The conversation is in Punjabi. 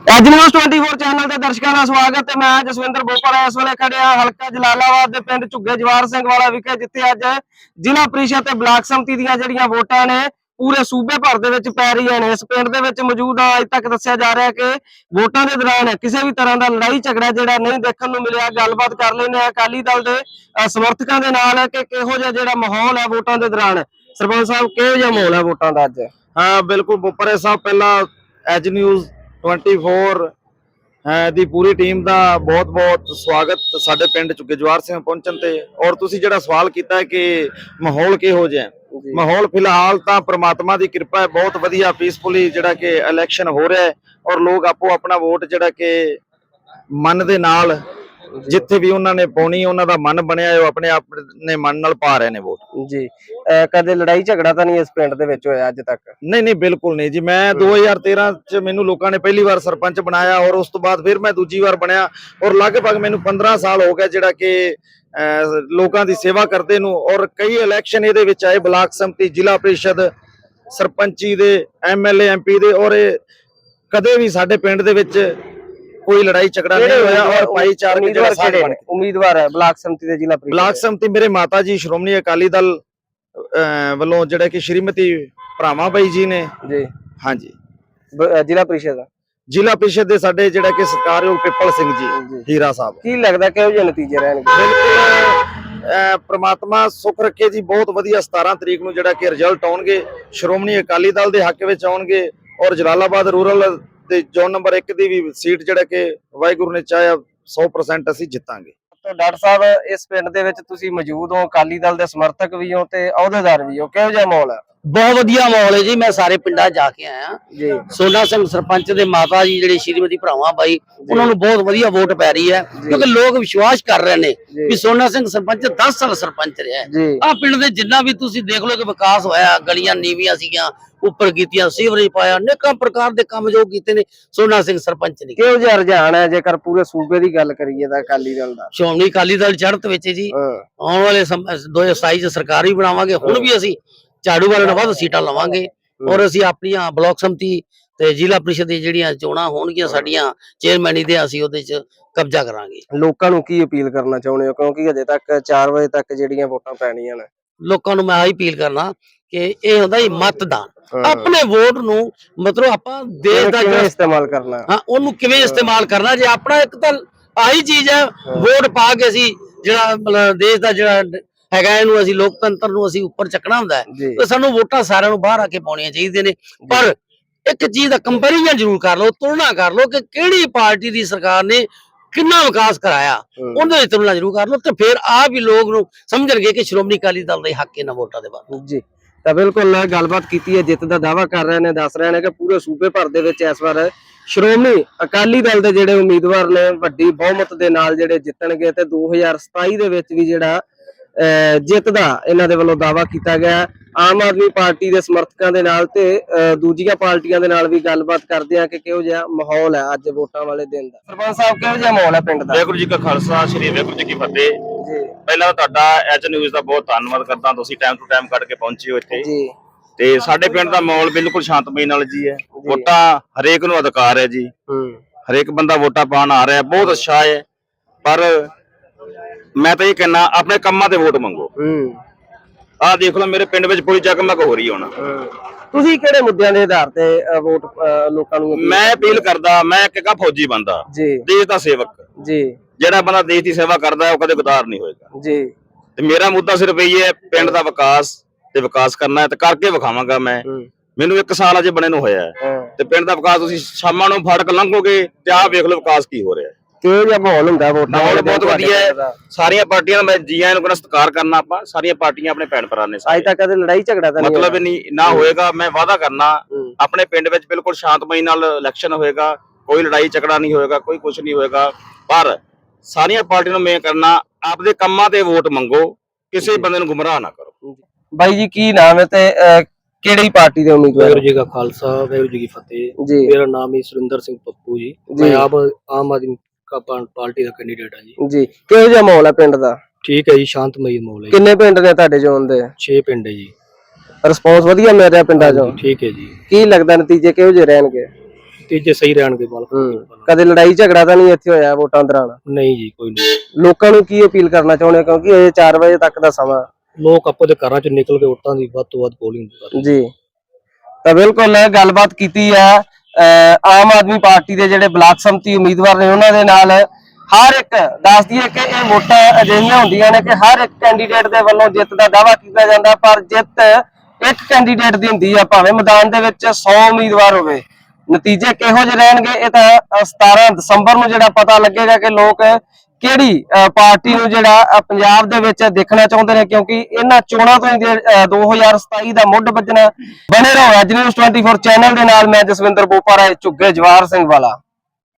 ਅੱਜ ਨਿਊਜ਼ 24 ਚੈਨਲ ਦੇ ਦਰਸ਼ਕਾਂ ਦਾ ਸਵਾਗਤ ਹੈ। ਮੈਂ ਜਸਵਿੰਦਰ ਬੋਪਰ ਇਸ ਵੇਲੇ ਖੜਿਆ ਹਲਕਾ ਜਲਾਲਾਬਾਦ ਦੇ ਪਿੰਡ ਝੁੱਗੇ ਜਵਾਰ ਸਿੰਘ ਵਾਲਾ ਵਿਖੇ, ਜਿੱਥੇ ਅੱਜ ਜ਼ਿਲ੍ਹਾ ਪ੍ਰੀਸ਼ਦ ਤੇ ਬਲਾਕ ਸੰਮਤੀ ਦੀਆਂ ਜਿਹੜੀਆਂ ਵੋਟਾਂ ਨੇ, ਪੂਰੇ ਸੂਬੇ ਭਰ ਦੇ ਵਿੱਚ ਪੈ ਰਹੀਆਂ ਨੇ। ਇਸ ਪਿੰਡ ਦੇ ਵਿੱਚ ਮੌਜੂਦ ਅੱਜ ਤੱਕ ਦੱਸਿਆ ਜਾ ਰਿਹਾ ਕਿ ਵੋਟਾਂ ਦੇ ਦੌਰਾਨ ਕਿਸੇ ਵੀ ਤਰ੍ਹਾਂ ਦਾ ਲੜਾਈ ਝਗੜਾ ਜਿਹੜਾ ਨਹੀਂ ਦੇਖਣ ਨੂੰ ਮਿਲਿਆ। ਗੱਲਬਾਤ ਕਰ ਲੈਨੇ ਆ ਅਕਾਲੀ ਦਲ ਦੇ ਸਮਰਥਕਾਂ ਦੇ ਨਾਲ ਕਿ ਕਿਹੋ ਜਿਹਾ ਜਿਹੜਾ ਮਾਹੌਲ ਹੈ ਵੋਟਾਂ ਦੇ ਦੌਰਾਨ। ਸਰਪੰਚ ਸਾਹਿਬ, ਕਿਹੋ ਜਿਹਾ ਮਾਹੌਲ ਹੈ ਵੋਟਾਂ ਦਾ ਅੱਜ? ਹਾਂ, ਬਿਲਕੁਲ ਬੁੱਪਰੇ ਸਾਹਿਬ, ਪਹਿਲਾਂ ਐਜ ਨਿਊਜ਼ 24 ਹੈ ਦੀ ਪੂਰੀ ਟੀਮ ਦਾ ਬਹੁਤ-ਬਹੁਤ ਸਵਾਗਤ ਸਾਡੇ ਪਿੰਡ ਚੁੱਕੇ ਜਵਾਰ ਸਿੰਘ ਪਹੁੰਚਣ ਤੇ। ਔਰ ਤੁਸੀਂ ਜਿਹੜਾ ਸਵਾਲ ਕੀਤਾ ਹੈ ਕਿ ਮਾਹੌਲ ਕਿਹੋ ਜਿਹਾ। ਮਾਹੌਲ ਫਿਲਹਾਲ ਤਾਂ ਪ੍ਰਮਾਤਮਾ ਦੀ ਕਿਰਪਾ ਹੈ ਬਹੁਤ ਵਧੀਆ ਪੀਸਫੁਲੀ ਜਿਹੜਾ ਕਿ ਇਲੈਕਸ਼ਨ ਹੋ ਰਿਹਾ ਹੈ। ਔਰ ਲੋਕ ਆਪੋ ਆਪਣਾ ਵੋਟ ਜਿਹੜਾ ਕਿ ਮਨ ਦੇ ਨਾਲ ਜਿੱਥੇ ਵੀ ਉਹਨਾਂ ਨੇ ਪਾਉਣੀ ਉਹਨਾਂ ਦਾ ਮਨ ਬਣਿਆ ਉਹ ਆਪਣੇ ਆਪਣੇ ਮਨ ਨਾਲ ਪਾ ਰਹੇ ਨੇ ਵੋਟ। ਜੀ। ਅਹ ਕਦੇ ਲੜਾਈ ਝਗੜਾ ਤਾਂ ਨਹੀਂ ਇਸ ਪਿੰਡ ਦੇ ਵਿੱਚ ਹੋਇਆ ਅੱਜ ਤੱਕ? ਨਹੀਂ ਨਹੀਂ ਬਿਲਕੁਲ ਨਹੀਂ ਜੀ। ਮੈਂ 2013 ਚ ਮੈਨੂੰ ਲੋਕਾਂ ਨੇ ਪਹਿਲੀ ਵਾਰ ਸਰਪੰਚ ਬਣਾਇਆ ਔਰ ਉਸ ਤੋਂ ਬਾਅਦ ਫਿਰ ਮੈਂ ਦੂਜੀ ਵਾਰ ਬਣਿਆ ਔਰ ਲਗਭਗ ਮੈਨੂੰ 15 ਸਾਲ ਹੋ ਗਏ ਜਿਹੜਾ ਕਿ ਅਹ, ਲੋਕਾਂ ਦੀ ਸੇਵਾ ਕਰਦੇ ਨੂੰ ਔਰ ਕਈ ਇਲੈਕਸ਼ਨ ਇਹਦੇ ਵਿੱਚ ਆਏ ਬਲਾਕ ਸੰਮਤੀ ਜ਼ਿਲ੍ਹਾ ਪ੍ਰੀਸ਼ਦ ਸਰਪੰਚੀ ਦੇ ਐਮਐਲਏ ਐਮਪੀ ਦੇ ਔਰ ਇਹ ਕਦੇ ਵੀ ਸਾਡੇ ਪਿੰਡ ਦੇ ਵਿੱਚ ਕੋਈ ਲੜਾਈ ਝਗੜਾ ਨਹੀਂ ਹੋਇਆ ਔਰ ਭਾਈਚਾਰਕ ਜਿਹੜਾ ਸਾਥ ਬਣ? ਕੇ ਉਮੀਦਵਾਰ ਹੈ? ਬਲਾਕ ਸੰਮਤੀ ਦੇ ਜ਼ਿਲ੍ਹਾ ਪ੍ਰੀਸ਼ਦ ਬਲਾਕ ਸੰਮਤੀ ਮੇਰੇ ਮਾਤਾ ਜੀ ਸ਼੍ਰੋਮਣੀ ਅਕਾਲੀ ਦਲ ਵੱਲੋਂ ਜਿਹੜਾ ਕਿ ਸ਼੍ਰੀਮਤੀ ਭਰਾਵਾਂ ਬਾਈ ਜੀ ਨੇ। ਜੀ। ਹਾਂਜੀ। ਜ਼ਿਲ੍ਹਾ ਪ੍ਰੀਸ਼ਦ ਜ਼ਿਲ੍ਹਾ ਪ੍ਰੀਸ਼ਦ ਦੇ ਸਾਡੇ ਜਿਹੜਾ ਕਿ ਸਤਿਕਾਰਯੋਗ ਪਿੱਪਲ ਸਿੰਘ ਜੀ। ਹੀਰਾ ਸਾਹਿਬ। ਕੀ ਲੱਗਦਾ ਕਿਹੋ ਜਿਹੇ ਨਤੀਜੇ ਰਹਿਣਗੇ? ਬਿਲਕੁਲ ਪ੍ਰਮਾਤਮਾ ਸੁਖ ਰੱਖੇ ਜੀ ਬਹੁਤ ਵਧੀਆ 17 ਤਰੀਕ ਨੂੰ ਜਿਹੜਾ ਕਿ ਰਿਜ਼ਲਟ ਆਉਣਗੇ। ਸ਼੍ਰੋਮਣੀ ਅਕਾਲੀ ਦਲ ਦੇ ਹੱਕ ਵਿੱਚ ਆਉਣਗੇ ਔਰ ਜਲਾਲਾਬਾਦ ਰੂਰਲ ਤੇ ਜ਼ੋਨ ਨੰਬਰ 1 ਦੀ ਵੀ ਸੀਟ ਜਿਹੜਾ ਕਿ ਵਾਹਿਗੁਰੂ ਨੇ ਚਾਹਿਆ 100% ਅਸੀਂ ਜਿੱਤਾਂਗੇ। ਤਾਂ ਡਾਕਟਰ ਸਾਹਿਬ, ਇਸ ਪਿੰਡ ਦੇ ਵਿੱਚ ਤੁਸੀਂ ਮੌਜੂਦ ਹੋ, ਅਕਾਲੀ ਦਲ ਦੇ ਸਮਰਥਕ ਵੀ ਹੋ ਤੇ ਅਹੁਦੇਦਾਰ ਵੀ ਹੋ। ਕਿਹੋ ਜਿਹਾ ਮਾਹੌਲ ਹੈ? ਬਹੁਤ ਵਧੀਆ ਮਾਹੌਲ ਹੈ ਜੀ ਮੈਂ ਸਾਰੇ ਪਿੰਡਾਂ ਜਾ ਕੇ ਆਇਆ। ਜੀ। ਸੋਨਾ ਸਿੰਘ ਸਰਪੰਚ ਦੇ ਮਾਤਾ ਜੀ ਜਿਹੜੇ ਸ਼੍ਰੀਮਤੀ ਭਰਾਵਾਂ ਬਾਈ ਉਹਨਾਂ ਨੂੰ ਬਹੁਤ ਵਧੀਆ ਵੋਟ ਪੈ ਰਹੀ ਹੈ ਕਿਉਂਕਿ ਲੋਕ ਵਿਸ਼ਵਾਸ ਕਰ ਰਹੇ ਨੇ। ਵੀ ਸੋਨਾ ਸਿੰਘ ਸਰਪੰਚ 10 ਸਾਲ ਸਰਪੰਚ ਰਿਹਾ ਆ ਪਿੰਡ ਦੇ ਜਿੰਨਾ ਵੀ ਤੁਸੀਂ ਦੇਖ ਲਓ ਕਿ ਵਿਕਾਸ ਹੋਇਆ ਗਲੀਆਂ ਨੀਵੀਆਂ ਸੀਗੀਆਂ ਉੱਪਰ ਕੀਤੀਆਂ ਸੀਵਰੇਜ ਪਾਇਆ ਅਨੇਕਾਂ ਪ੍ਰਕਾਰ ਦੇ ਕੰਮ ਜੋ ਕੀਤੇ ਨੇ ਸੋਨਾ ਸਿੰਘ ਸਰਪੰਚ ਨੇ ਕਿਹੋ ਜਿਹਾ ਰੁਝਾਨ ਹੈ ਜੇਕਰ ਪੂਰੇ ਸੂਬੇ ਦੀ ਗੱਲ ਕਰੀਏ ਤਾਂ ਅਕਾਲੀ ਦਲ ਦਾ? ਸ਼੍ਰੋਮਣੀ ਅਕਾਲੀ ਦਲ ਚੜ੍ਹਤ ਵਿੱਚ ਜੀ। ਆਉਣ ਵਾਲੇ ਸਮ- 2027 ਚ ਸਰਕਾਰ ਵੀ ਬਣਾਵਾਂਗੇ ਹੁਣ ਵੀ ਅਸੀਂ ਝਾੜੂ ਵਾਲੇ ਨੂੰ ਵੱਧ ਸੀਟਾਂ ਲਵਾਂਗੇ। ਔਰ ਅਸੀਂ ਆਪਣੀਆਂ ਬਲਾਕ ਸੰਮਤੀ ਤੇ ਜ਼ਿਲ੍ਹਾ ਪ੍ਰੀਸ਼ਦ ਦੀ ਜਿਹੜੀਆਂ ਚੋਣਾਂ ਹੋਣਗੀਆਂ ਸਾਡੀਆਂ ਚੇਅਰਮੈਨੀ ਦੇ ਅਸੀਂ ਉਹਦੇ ਚ ਕਬਜ਼ਾ ਕਰਾਂਗੇ। ਲੋਕਾਂ ਨੂੰ ਕੀ ਅਪੀਲ ਕਰਨਾ ਚਾਹੁੰਦੇ ਹੋ? ਕਿਉਂਕਿ ਹਜੇ ਤੱਕ 4 ਵਜੇ ਤੱਕ ਜਿਹੜੀਆਂ ਵੋਟਾਂ ਪੈਣੀਆਂ ਨੇ। ਲੋਕਾਂ ਨੂੰ ਮੈਂ ਆਹੀ ਅਪੀਲ ਕਰਨਾ ਕਿ ਇਹ ਹੁੰਦਾ ਹੀ। ਮਤਦਾਨ। ਆਪਣੇ ਵੋਟ ਨੂੰ ਮਤਲਬ ਆਪਾਂ ਦੇਸ਼ ਦਾ ਜਿਹੜਾ ਇਸਤੇਮਾਲ ਕਰਨਾ? ਹਾਂ ਉਹਨੂੰ ਕਿਵੇਂ ਇਸਤੇਮਾਲ ਕਰਨਾ? ਜੇ ਆਪਣਾ ਇੱਕ ਤਾਂ ਆਹੀ ਚੀਜ਼ ਹੈ ਵੋਟ ਪਾ ਕੇ ਅਸੀਂ ਜਿਹੜਾ ਦੇਸ਼ ਦਾ ਜਿਹੜਾ ਹੈਗਾ ਇਹਨੂੰ ਅਸੀਂ ਲੋਕਤੰਤਰ ਨੂੰ ਅਸੀਂ ਉੱਪਰ ਚੱਕਣਾ ਹੁੰਦਾ ਤੇ ਸਾਨੂੰ ਵੋਟਾਂ ਸਾਰਿਆਂ ਨੂੰ ਬਾਹਰ ਆ ਕੇ ਪਾਉਣੀਆਂ ਚਾਹੀਦੀਆਂ ਨੇ। ਪਰ ਇੱਕ ਚੀਜ਼ ਦਾ ਕੰਪੈਰੀਜ਼ਨ ਜ਼ਰੂਰ ਕਰ ਲਓ ਤੁਲਨਾ ਕਰ ਲਓ ਕਿ ਕਿਹੜੀ ਪਾਰਟੀ ਦੀ ਸਰਕਾਰ ਨੇ ਕਿੰਨਾ ਵਿਕਾਸ ਕਰਾਇਆ। ਉਹਦੇ ਵਿੱਚ ਤੁਲਨਾ ਜ਼ਰੂਰ ਕਰ ਲਓ ਤੇ ਫਿਰ ਆਪ ਹੀ ਲੋਕ ਨੂੰ ਸਮਝਣਗੇ ਕਿ ਸ਼੍ਰੋਮਣੀ ਅਕਾਲੀ ਦਲ ਦਾ ਹੱਕ ਇਹਨਾਂ ਵੋਟਾਂ ਦੇ ਬਾਰੇ। ਜੀ। ਤਾਂ ਬਿਲਕੁਲ ਗੱਲਬਾਤ ਕੀਤੀ ਹੈ ਜਿੱਤ ਦਾ ਦਾਵਾ ਕਰ ਰਹੇ ਨੇ ਦੱਸ ਰਹੇ ਨੇ ਕਿ ਪੂਰੇ ਸੂਬੇ ਭਰ ਦੇ ਵਿੱਚ ਇਸ ਵਾਰ ਸ਼੍ਰੋਮਣੀ ਅਕਾਲੀ ਦਲ ਦੇ ਜਿਹੜੇ ਉਮੀਦਵਾਰ ਨੇ ਵੱਡੀ ਬਹੁਮਤ ਦੇ ਨਾਲ ਜਿਹੜੇ ਜਿੱਤਣਗੇ ਤੇ 2027 ਦੇ ਵਿੱਚ ਵੀ ਜਿਹੜਾ ਜਿੱਤ ਦਾ ਇਹਨਾਂ ਦੇ ਵੱਲੋਂ ਦਾਵਾ ਕੀਤਾ ਗਿਆ। ਆਮ ਆਦਮੀ ਪਾਰਟੀ ਦੇ ਸਮਰਥਕਾਂ ਦੇ ਨਾਲ ਤੇ ਦੂਜੀਆਂ ਪਾਰਟੀਆਂ ਦੇ ਨਾਲ ਵੀ ਗੱਲਬਾਤ ਕਰਦੇ ਆ ਕਿ ਕਿਹੋ ਜਿਹਾ ਮਾਹੌਲ ਹੈ ਅੱਜ ਵੋਟਾਂ ਵਾਲੇ ਦਿਨ ਦਾ। ਸਰਪੰਚ ਸਾਹਿਬ ਕਿਹੋ ਜਿਹਾ ਮਾਹੌਲ ਹੈ ਪਿੰਡ ਦਾ? ਵਾਹਿਗੁਰੂ ਜੀ ਕਾ ਖਾਲਸਾ ਸ੍ਰੀ ਵਾਹਿਗੁਰੂ ਜੀ ਕੀ ਫਤਿਹ। ਜੀ। ਪਹਿਲਾਂ ਤੁਹਾਡਾ ਐਚ ਨਿਊਜ਼ ਦਾ ਬਹੁਤ ਧੰਨਵਾਦ ਕਰਦਾ ਤੁਸੀਂ ਟਾਈਮ ਟੂ ਟਾਈਮ ਕੱਢ ਕੇ ਪਹੁੰਚੇ ਹੋ ਇੱਥੇ। ਜੀ। ਤੇ ਸਾਡੇ ਪਿੰਡ ਦਾ ਮਾਹੌਲ ਬਿਲਕੁਲ ਸ਼ਾਂਤਮਈ ਨਾਲ ਜੀ ਹੈ। ਵੋਟਾਂ ਹਰੇਕ ਨੂੰ ਅਧਿਕਾਰ ਹੈ ਜੀ। ਹਰੇਕ ਬੰਦਾ ਵੋਟਾਂ ਪਾਉਣ ਆ ਰਿਹਾ ਬਹੁਤ ਅੱਛਾ ਹੈ। ਪਰ ਮੈਂ ਤਾਂ ਇਹ ਕਹਿਣਾ ਆਪਣੇ ਕੰਮਾਂ ਤੇ ਵੋਟ ਮੰਗੋ। ਹੂੰ। ਆਹ ਦੇਖ ਲਓ ਮੇਰੇ ਪਿੰਡ ਵਿੱਚ ਪੂਰੀ ਜਗਮਗ ਹੋ ਰਹੀ ਹੁਣ। ਤੁਸੀਂ ਕਿਹੜੇ ਮੁੱਦਿਆਂ ਦੇ ਆਧਾਰ ਤੇ ਵੋਟ ਲੋਕਾਂ ਨੂੰ ਮੈਂ ਅਪੀਲ ਕਰਦਾ ਮੈਂ ਇੱਕ ਕਾ ਫੌਜੀ ਬੰਦਾ। ਜੀ। ਦੇਸ਼ ਦਾ ਸੇਵਕ। ਜੀ। ਜਿਹੜਾ ਬੰਦਾ ਦੇਸ਼ ਦੀ ਸੇਵਾ ਕਰਦਾ ਹੈ ਉਹ ਕਦੇ ਗਦਾਰ ਨਹੀਂ ਹੋਏਗਾ। ਜੀ। ਤੇ ਮੇਰਾ ਮੁੱਦਾ ਸਿਰਫ ਇਹ ਹੈ ਪਿੰਡ ਦਾ ਵਿਕਾਸ ਤੇ ਵਿਕਾਸ ਕਰਨਾ ਹੈ ਤੇ ਕਰਕੇ ਵਿਖਾਵਾਂਗਾ ਮੈਂ। ਹੂੰ। ਮੈਨੂੰ ਇੱਕ ਸਾਲ ਅਜੇ ਬਣੇ ਨੂੰ ਹੋਇਆ ਹੈ। ਹਾਂ। ਤੇ ਪਿੰਡ ਦਾ ਵਿਕਾਸ ਤੁਸੀਂ ਸ਼ਾਮਾਂ ਨੂੰ ਫੜਕ ਲੰਘੋਗੇ ਤੇ ਆਹ ਵੇਖ ਲਓ ਵਿਕਾਸ ਕੀ ਹੋ ਰਿਹਾ ਹੈ। ਕਿਹੋ ਜਿਹਾ ਮਾਹੌਲ ਹੁੰਦਾ ਵੋਟਾਂ ਮਾਹੌਲ ਬਹੁਤ ਵਧੀਆ ਹੈ। ਦਾ? ਸਾਰੀਆਂ ਪਾਰਟੀਆਂ ਦਾ ਮੈਂ ਜੀਆਂ ਨੂੰ ਕਹਿੰਦਾ ਸਤਿਕਾਰ ਕਰਨਾ ਆਪਾਂ ਸਾਰੀਆਂ ਪਾਰਟੀਆਂ ਆਪਣੇ ਭੈਣ ਭਰਾ ਨੇ ਅੱਜ ਤੱਕ ਕਦੇ ਲੜਾਈ ਝਗੜਾ ਤਾਂ ਨਹੀਂ ਮਤਲਬ ਇਹ ਨਹੀਂ ਨਾ ਹੋਏਗਾ ਮੈਂ ਵਾਅਦਾ ਕਰਨਾ। ਆਪਣੇ ਪਿੰਡ ਵਿੱਚ ਬਿਲਕੁਲ ਸ਼ਾਂਤਮਈ ਨਾਲ ਇਲੈਕਸ਼ਨ ਹੋਏਗਾ ਕੋਈ ਲੜਾਈ ਝਗੜਾ ਨਹੀਂ ਹੋਏਗਾ ਕੋਈ ਕੁਝ ਨਹੀਂ ਹੋਏਗਾ। ਪਰ ਸਾਰੀਆਂ ਪਾਰਟੀਆਂ ਨੂੰ ਮੈਂ ਕਰਨਾ ਆਪਦੇ ਕੰਮਾਂ ਤੇ ਵੋਟ ਮੰਗੋ ਕਿਸੇ ਬੰਦੇ ਨੂੰ ਗੁੰਮਰਾਹ ਨਾ ਕਰੋ। ਬਾਈ ਜੀ ਕੀ ਨਾਮ ਹੈ ਤੇ ਕਿਹੜੀ ਪਾਰਟੀ ਦੇ ਉਮੀਦਵਾਰ? ਵਾਹਿਗੁਰੂ ਜੀ ਕਾ ਖਾਲਸਾ ਵਾਹਿਗੁਰੂ ਜੀ ਕੀ ਫਤਿਹ। ਜੀ। ਮੇਰਾ ਨਾਮ ਹੈ ਸੁਰਿੰਦਰ ਸਿੰਘ ਪੱਪੂ ਜੀ। ਮੈਂ ਆਪ ਆਮ ਆਦਮੀ ਕਾ ਪਾ- ਪਾਰਟੀ ਦਾ ਕੈਂਡੀਡੇਟ ਹਾਂ ਜੀ। ਜੀ ਕਿਹੋ ਜਿਹਾ ਮਾਹੌਲ ਹੈ ਪਿੰਡ ਦਾ? ਠੀਕ ਹੈ ਜੀ ਸ਼ਾਂਤਮਈ ਮਾਹੌਲ ਹੈ ਕਿੰਨੇ ਪਿੰਡ ਨੇ ਤੁਹਾਡੇ ਜ਼ੋਨ ਦੇ? 6 ਪਿੰਡ ਹੈ ਜੀ। ਰਿਸਪੌਂਸ ਵਧੀਆ ਮਿਲ ਰਿਹਾ ਪਿੰਡਾਂ ਚੋਂ? ਠੀਕ ਹੈ ਜੀ। ਕੀ ਲੱਗਦਾ ਨਤੀਜੇ ਕਿਹੋ ਜਿਹੇ ਰਹਿਣਗੇ? ਨਤੀਜੇ ਸਹੀ ਰਹਿਣਗੇ ਹੂੰ ਨਾਲ। ਕਦੇ ਲੜਾਈ ਝਗੜਾ ਤਾਂ ਨਹੀਂ ਇੱਥੇ ਹੋਇਆ ਵੋਟਾਂ ਦੌਰਾਨ? ਨਹੀਂ ਜੀ ਕੋਈ ਨਹੀਂ। ਲੋਕਾਂ ਨੂੰ ਕੀ ਅਪੀਲ ਕਰਨਾ ਚਾਹੁੰਦੇ ਹੋ? ਕਿਉਂਕਿ ਇਹ 4 ਵਜੇ ਤੱਕ ਦਾ ਸਮਾਂ। ਲੋਕ ਆਪੋ ਦੇ ਘਰਾਂ ਚ ਨਿਕਲ ਕੇ ਵੋਟਾਂ ਦੀ ਵੱਧ ਤੋਂ ਵੱਧ ਪੋਲਿੰਗ ਕਰਨ ਜੀ। ਤਾਂ ਬਿਲਕੁਲ ਗੱਲਬਾਤ ਕੀਤੀ ਹੈ ਆਮ ਆਦਮੀ ਪਾਰਟੀ ਦੇ ਜਿਹੜੇ ਬਲਾਕ ਸੰਮਤੀ ਉਮੀਦਵਾਰ ਨੇ ਉਹਨਾਂ ਦੇ ਨਾਲ ਹਰ ਇੱਕ ਦੱਸ ਦਈਏ ਕਿ ਇਹ ਵੋਟਾਂ ਅਜਿਹੀਆਂ ਹੁੰਦੀਆਂ ਨੇ ਕਿ ਹਰ ਇੱਕ ਕੈਂਡੀਡੇਟ ਦੇ ਵੱਲੋਂ ਜਿੱਤ ਦਾ ਦਾਅਵਾ ਕੀਤਾ ਜਾਂਦਾ, ਪਰ ਜਿੱਤ ਇੱਕ ਕੈਂਡੀਡੇਟ ਦੀ ਹੁੰਦੀ ਆ ਭਾਵੇਂ ਮੈਦਾਨ ਦੇ ਵਿੱਚ 100 ਉਮੀਦਵਾਰ ਹੋਵੇ। ਨਤੀਜੇ ਕਿਹੋ ਜਿਹੇ ਰਹਿਣਗੇ, ਇਹ ਤਾਂ ਅਹ 17 ਦਸੰਬਰ ਨੂੰ ਜਿਹੜਾ ਪਤਾ ਲੱਗੇਗਾ ਕਿ ਲੋਕ ਕਿਹੜੀ ਪਾਰਟੀ ਨੂੰ ਜਿਹੜਾ ਪੰਜਾਬ ਦੇ ਵਿੱਚ ਦੇਖਣਾ ਚਾਹੁੰਦੇ ਨੇ? ਕਿਉਂਕਿ ਇਹਨਾਂ ਚੋਣਾਂ ਤੋਂ ਹੀ ਦੇ- ਅਹ 2027 ਦਾ ਮੁੱਢ ਵੱਜਣਾ, ਬਣੇ ਰਹੋ। ਅੱਜ ਨਿਊਜ਼ 24 ਚੈਨਲ ਦੇ ਨਾਲ ਮੈਂ ਜਸਵਿੰਦਰ ਬੋਪਾਰਾ ਝੁੱਗੇ ਜਵਾਰ ਸਿੰਘ ਵਾਲਾ।